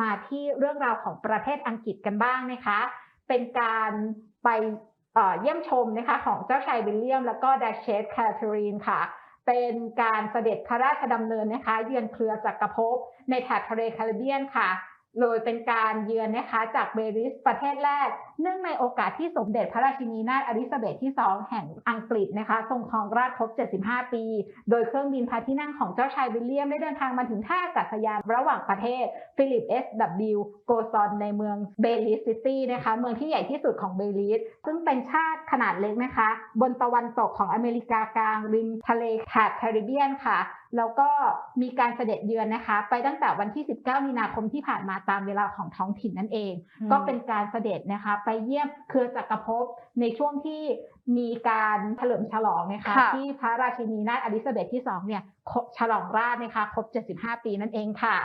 มาที่เรื่องราวของประเทศอังกฤษกันบ้างนะคะ เป็นการไปเยี่ยมชมนะคะของเจ้าชายวิลเลียม แล้วก็ดัชเชสแคทเธอรีนค่ะ เป็นการเสด็จพระราชดำเนินนะคะ เยือนเครือจักรภพในแถบทะเลแคริบเบียนค่ะ โดยเป็นการเยือนนะคะจากเบริสประเทศแรก เนื่องในโอกาสที่สมเด็จพระราชินีนาถอลิซาเบธที่ 2 แห่งอังกฤษนะคะทรงครองราชย์ครบ 75 ปี โดยเครื่องบินพาที่นั่งของเจ้าชายวิลเลียมได้เดินทางมาถึงท่าอากาศยานระหว่างประเทศฟิลิป S. W. โกซอนในเมืองเบลิสซิตี้นะคะเมืองที่ใหญ่ที่สุดของเบลิสซึ่งเป็นชาติขนาดเล็กนะคะ บนตะวันตกของอเมริกากลางริมทะเลแถบแคริบเบียนค่ะ แล้วก็มีการเสด็จเยือนนะคะ ไปตั้งแต่วันที่ 19 มีนาคมที่ผ่านมาตามเวลาของท้องถิ่นนั่นเอง ก็เป็นการเสด็จนะคะ ไปเยี่ยมเครือจักรภพในช่วงที่มีการเฉลิมฉลองนะคะค่ะที่พระราชินีนาถอลิซาเบธที่2เนี่ยครบฉลองราชย์นะคะครบ 75 ปีนั่นเองค่ะ